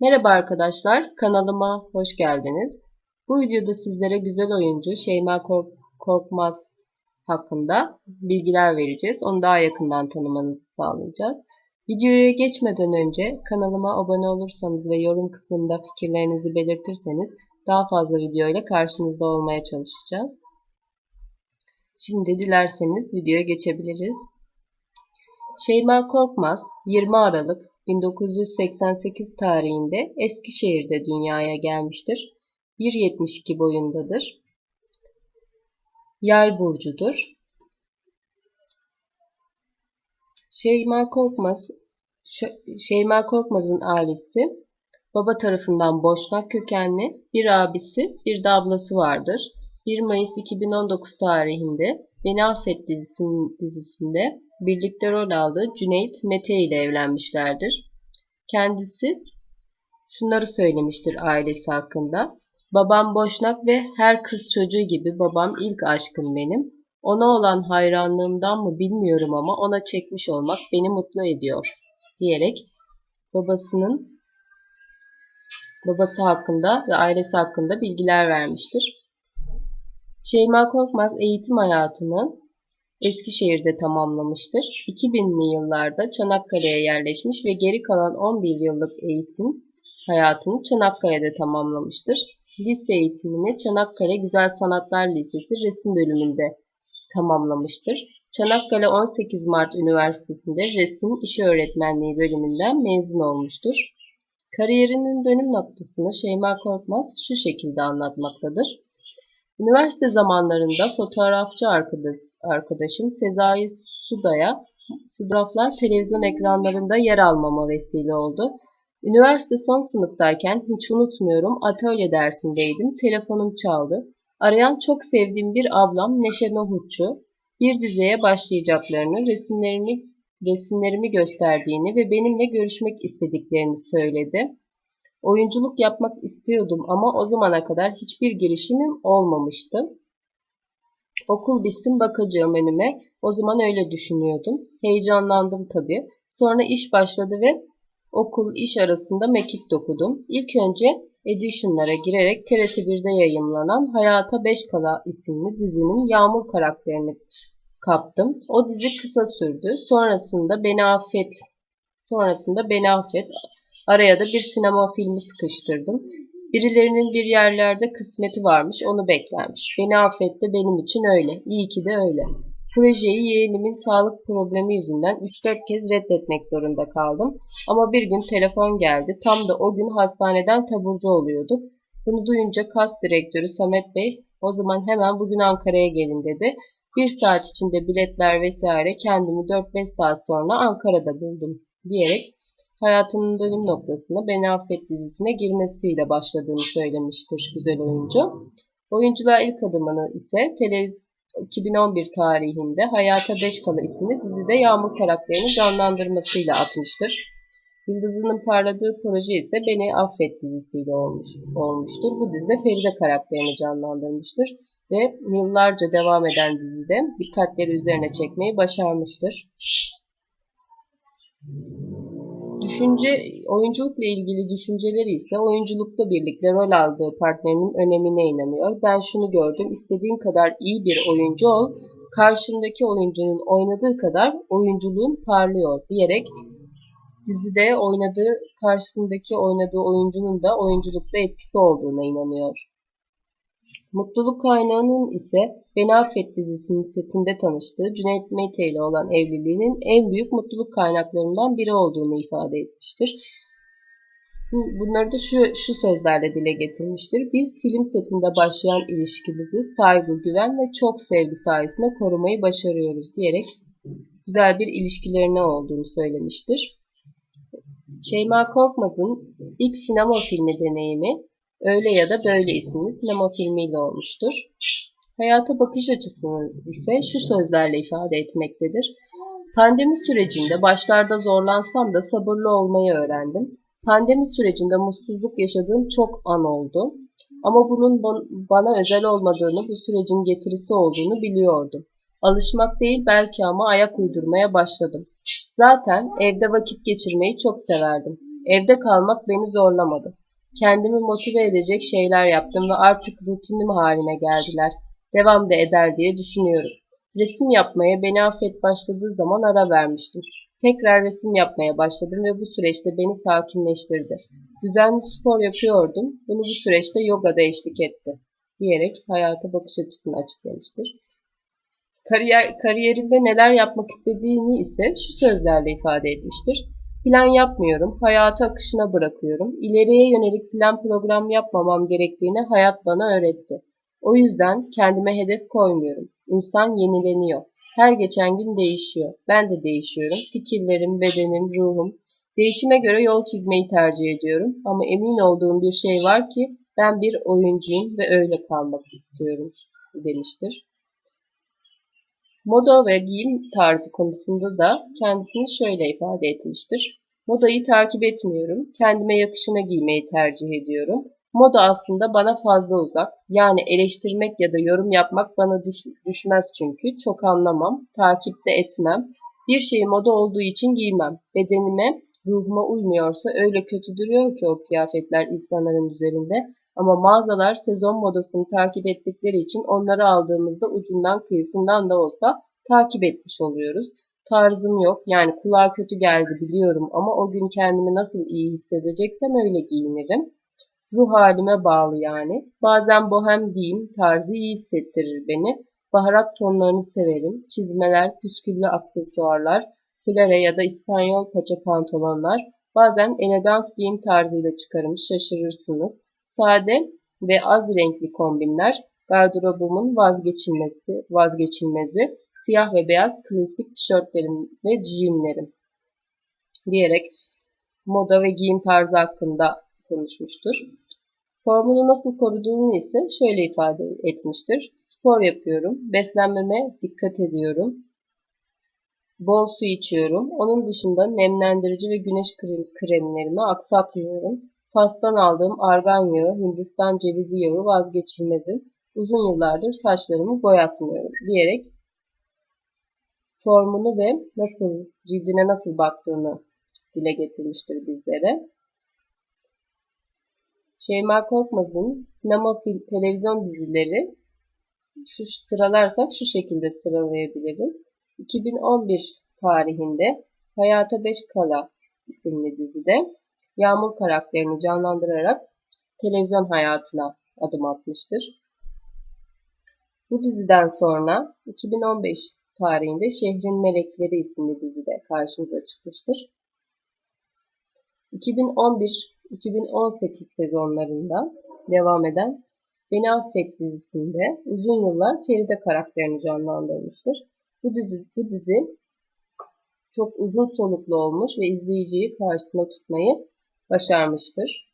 Merhaba arkadaşlar, kanalıma hoş geldiniz. Bu videoda sizlere güzel oyuncu Şeyma Kork Korkmaz hakkında bilgiler vereceğiz. Onu daha yakından tanımanızı sağlayacağız. Videoya geçmeden önce kanalıma abone olursanız ve yorum kısmında fikirlerinizi belirtirseniz daha fazla video ile karşınızda olmaya çalışacağız. Şimdi dilerseniz videoya geçebiliriz. Şeyma Korkmaz 20 Aralık 1988 tarihinde Eskişehir'de dünyaya gelmiştir. 1.72 boyundadır. Yay burcudur. Şeyma Korkmaz Şeyma Korkmaz'ın ailesi baba tarafından Boşnak kökenli, bir abisi, bir de ablası vardır. 1 Mayıs 2019 tarihinde Beni Affet dizisinin, dizisinde birlikte rol aldığı Cüneyt Mete ile evlenmişlerdir. Kendisi şunları söylemiştir ailesi hakkında. Babam boşnak ve her kız çocuğu gibi babam ilk aşkım benim. Ona olan hayranlığımdan mı bilmiyorum ama ona çekmiş olmak beni mutlu ediyor diyerek babasının babası hakkında ve ailesi hakkında bilgiler vermiştir. Şeyma Korkmaz eğitim hayatını Eskişehir'de tamamlamıştır. 2000'li yıllarda Çanakkale'ye yerleşmiş ve geri kalan 11 yıllık eğitim hayatını Çanakkale'de tamamlamıştır. Lise eğitimini Çanakkale Güzel Sanatlar Lisesi resim bölümünde tamamlamıştır. Çanakkale 18 Mart Üniversitesi'nde resim işi öğretmenliği bölümünden mezun olmuştur. Kariyerinin dönüm noktasını Şeyma Korkmaz şu şekilde anlatmaktadır. Üniversite zamanlarında fotoğrafçı arkadaş, arkadaşım Sezai Suda'ya fotoğraflar televizyon ekranlarında yer almama vesile oldu. Üniversite son sınıftayken hiç unutmuyorum atölye dersindeydim. Telefonum çaldı. Arayan çok sevdiğim bir ablam Neşe Nohutçu bir dizeye başlayacaklarını, resimlerini resimlerimi gösterdiğini ve benimle görüşmek istediklerini söyledi. Oyunculuk yapmak istiyordum ama o zamana kadar hiçbir girişimim olmamıştı. Okul bitsin bakacağım önüme. O zaman öyle düşünüyordum. Heyecanlandım tabii. Sonra iş başladı ve okul iş arasında mekik dokudum. İlk önce Edition'lara girerek TRT1'de yayımlanan Hayata Beş Kala isimli dizinin Yağmur karakterini kaptım. O dizi kısa sürdü. Sonrasında Beni Affet Sonrasında Beni Affet Araya da bir sinema filmi sıkıştırdım. Birilerinin bir yerlerde kısmeti varmış, onu beklermiş. Beni affetti, benim için öyle. İyi ki de öyle. Projeyi yeğenimin sağlık problemi yüzünden 3-4 kez reddetmek zorunda kaldım. Ama bir gün telefon geldi. Tam da o gün hastaneden taburcu oluyorduk. Bunu duyunca kas direktörü Samet Bey o zaman hemen bugün Ankara'ya gelin dedi. Bir saat içinde biletler vesaire kendimi 4-5 saat sonra Ankara'da buldum diyerek hayatının dönüm noktasına Beni Affet dizisine girmesiyle başladığını söylemiştir güzel oyuncu. Oyunculuğa ilk adımını ise televizyon 2011 tarihinde Hayata Beş Kala isimli dizide Yağmur karakterini canlandırmasıyla atmıştır. Yıldızının parladığı proje ise Beni Affet dizisiyle olmuş, olmuştur. Bu dizide Feride karakterini canlandırmıştır ve yıllarca devam eden dizide dikkatleri üzerine çekmeyi başarmıştır. Düşünce, oyunculukla ilgili düşünceleri ise oyunculukta birlikte rol aldığı partnerinin önemine inanıyor. Ben şunu gördüm, istediğin kadar iyi bir oyuncu ol, karşındaki oyuncunun oynadığı kadar oyunculuğun parlıyor diyerek dizide oynadığı, karşısındaki oynadığı oyuncunun da oyunculukta etkisi olduğuna inanıyor. Mutluluk kaynağının ise Beni Affet dizisinin setinde tanıştığı Cüneyt Mete ile olan evliliğinin en büyük mutluluk kaynaklarından biri olduğunu ifade etmiştir. Bunları da şu, şu sözlerle dile getirmiştir. Biz film setinde başlayan ilişkimizi saygı, güven ve çok sevgi sayesinde korumayı başarıyoruz diyerek güzel bir ilişkilerine olduğunu söylemiştir. Şeyma Korkmaz'ın ilk sinema filmi deneyimi Öyle ya da Böyle isimli sinema filmiyle olmuştur. Hayata bakış açısını ise şu sözlerle ifade etmektedir. Pandemi sürecinde başlarda zorlansam da sabırlı olmayı öğrendim. Pandemi sürecinde mutsuzluk yaşadığım çok an oldu. Ama bunun bana özel olmadığını, bu sürecin getirisi olduğunu biliyordum. Alışmak değil belki ama ayak uydurmaya başladım. Zaten evde vakit geçirmeyi çok severdim. Evde kalmak beni zorlamadı. Kendimi motive edecek şeyler yaptım ve artık rutinim haline geldiler. Devam da eder diye düşünüyorum. Resim yapmaya beni affet başladığı zaman ara vermiştim. Tekrar resim yapmaya başladım ve bu süreçte beni sakinleştirdi. Düzenli spor yapıyordum. Bunu bu süreçte yoga da eşlik etti. Diyerek hayata bakış açısını açıklamıştır. Kariyer, kariyerinde neler yapmak istediğini ise şu sözlerle ifade etmiştir. Plan yapmıyorum, hayatı akışına bırakıyorum. İleriye yönelik plan program yapmamam gerektiğini hayat bana öğretti. O yüzden kendime hedef koymuyorum. İnsan yenileniyor. Her geçen gün değişiyor. Ben de değişiyorum. Fikirlerim, bedenim, ruhum. Değişime göre yol çizmeyi tercih ediyorum. Ama emin olduğum bir şey var ki ben bir oyuncuyum ve öyle kalmak istiyorum demiştir. Moda ve giyim tarzı konusunda da kendisini şöyle ifade etmiştir. Modayı takip etmiyorum. Kendime yakışına giymeyi tercih ediyorum. Moda aslında bana fazla uzak. Yani eleştirmek ya da yorum yapmak bana düş düşmez çünkü. Çok anlamam, takip de etmem. Bir şeyi moda olduğu için giymem. Bedenime, ruhuma uymuyorsa öyle kötü duruyor ki o kıyafetler insanların üzerinde. Ama mağazalar sezon modasını takip ettikleri için onları aldığımızda ucundan kıyısından da olsa takip etmiş oluyoruz. Tarzım yok yani kulağa kötü geldi biliyorum ama o gün kendimi nasıl iyi hissedeceksem öyle giyinirim. Ruh halime bağlı yani. Bazen bohem giyim tarzı iyi hissettirir beni. Baharat tonlarını severim. Çizmeler, püsküllü aksesuarlar, flare ya da İspanyol paça pantolonlar. Bazen elegant giyim tarzıyla çıkarım, şaşırırsınız. Sade ve az renkli kombinler gardırobumun vazgeçilmesi, vazgeçilmezi, siyah ve beyaz klasik tişörtlerim ve jeanlerim diyerek moda ve giyim tarzı hakkında konuşmuştur. Formunu nasıl koruduğunu ise şöyle ifade etmiştir. Spor yapıyorum, beslenmeme dikkat ediyorum, bol su içiyorum. Onun dışında nemlendirici ve güneş kremlerimi aksatmıyorum. Fas'tan aldığım argan yağı, Hindistan cevizi yağı vazgeçilmezim. Uzun yıllardır saçlarımı boyatmıyorum diyerek formunu ve nasıl cildine nasıl baktığını dile getirmiştir bizlere. Şeyma Korkmaz'ın sinema, film, televizyon dizileri şu sıralarsak şu şekilde sıralayabiliriz. 2011 tarihinde Hayata Beş Kala isimli dizide Yağmur karakterini canlandırarak televizyon hayatına adım atmıştır. Bu diziden sonra 2015 tarihinde Şehrin Melekleri isimli dizide karşımıza çıkmıştır. 2011-2018 sezonlarında devam eden Beni Affet dizisinde uzun yıllar Feride karakterini canlandırmıştır. Bu dizi, bu dizi çok uzun soluklu olmuş ve izleyiciyi karşısına tutmayı başarmıştır.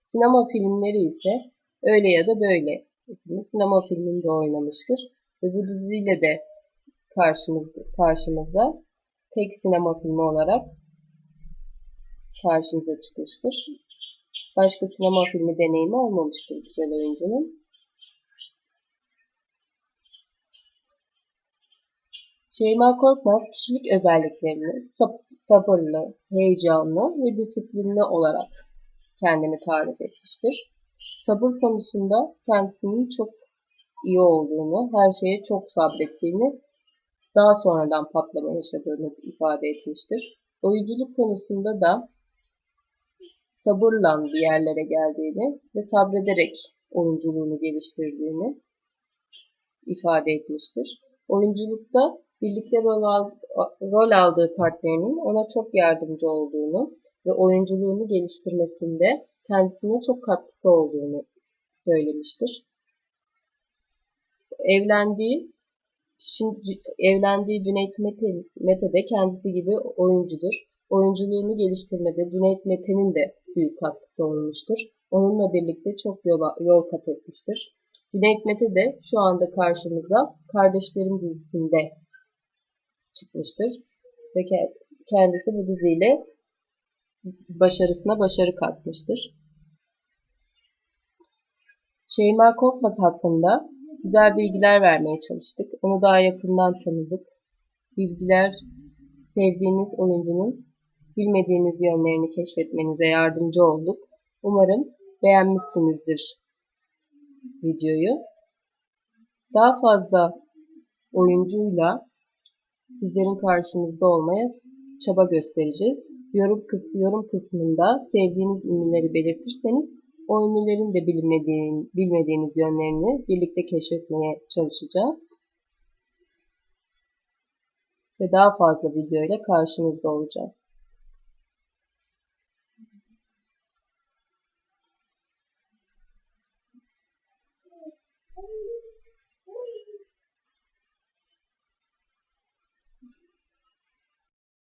Sinema filmleri ise Öyle ya da Böyle isimli sinema filminde oynamıştır. Ve bu diziyle de karşımızda, karşımıza tek sinema filmi olarak karşımıza çıkmıştır. Başka sinema filmi deneyimi olmamıştır güzel oyuncunun. Şeyma Korkmaz kişilik özelliklerini sabırlı, heyecanlı ve disiplinli olarak kendini tarif etmiştir. Sabır konusunda kendisinin çok iyi olduğunu, her şeye çok sabrettiğini, daha sonradan patlama yaşadığını ifade etmiştir. Oyunculuk konusunda da sabırla bir yerlere geldiğini ve sabrederek oyunculuğunu geliştirdiğini ifade etmiştir. Oyunculukta birlikte rol, al, rol aldığı partnerinin ona çok yardımcı olduğunu ve oyunculuğunu geliştirmesinde kendisine çok katkısı olduğunu söylemiştir. Evlendiği Şimdi evlendiği Cüneyt Mete, Mete de kendisi gibi oyuncudur. Oyunculuğunu geliştirmede Cüneyt Mete'nin de büyük katkısı olmuştur. Onunla birlikte çok yola, yol kat etmiştir. Cüneyt Mete de şu anda karşımıza Kardeşlerim dizisinde çıkmıştır. Ve kendisi bu diziyle başarısına başarı katmıştır. Şeyma Korkmaz hakkında güzel bilgiler vermeye çalıştık. Onu daha yakından tanıdık. Bilgiler sevdiğimiz oyuncunun bilmediğiniz yönlerini keşfetmenize yardımcı olduk. Umarım beğenmişsinizdir videoyu. Daha fazla oyuncuyla sizlerin karşınızda olmaya çaba göstereceğiz. Yorum, kıs yorum kısmında sevdiğiniz ünlüleri belirtirseniz o ünlülerin de bilmediğin, bilmediğiniz yönlerini birlikte keşfetmeye çalışacağız. Ve daha fazla video ile karşınızda olacağız.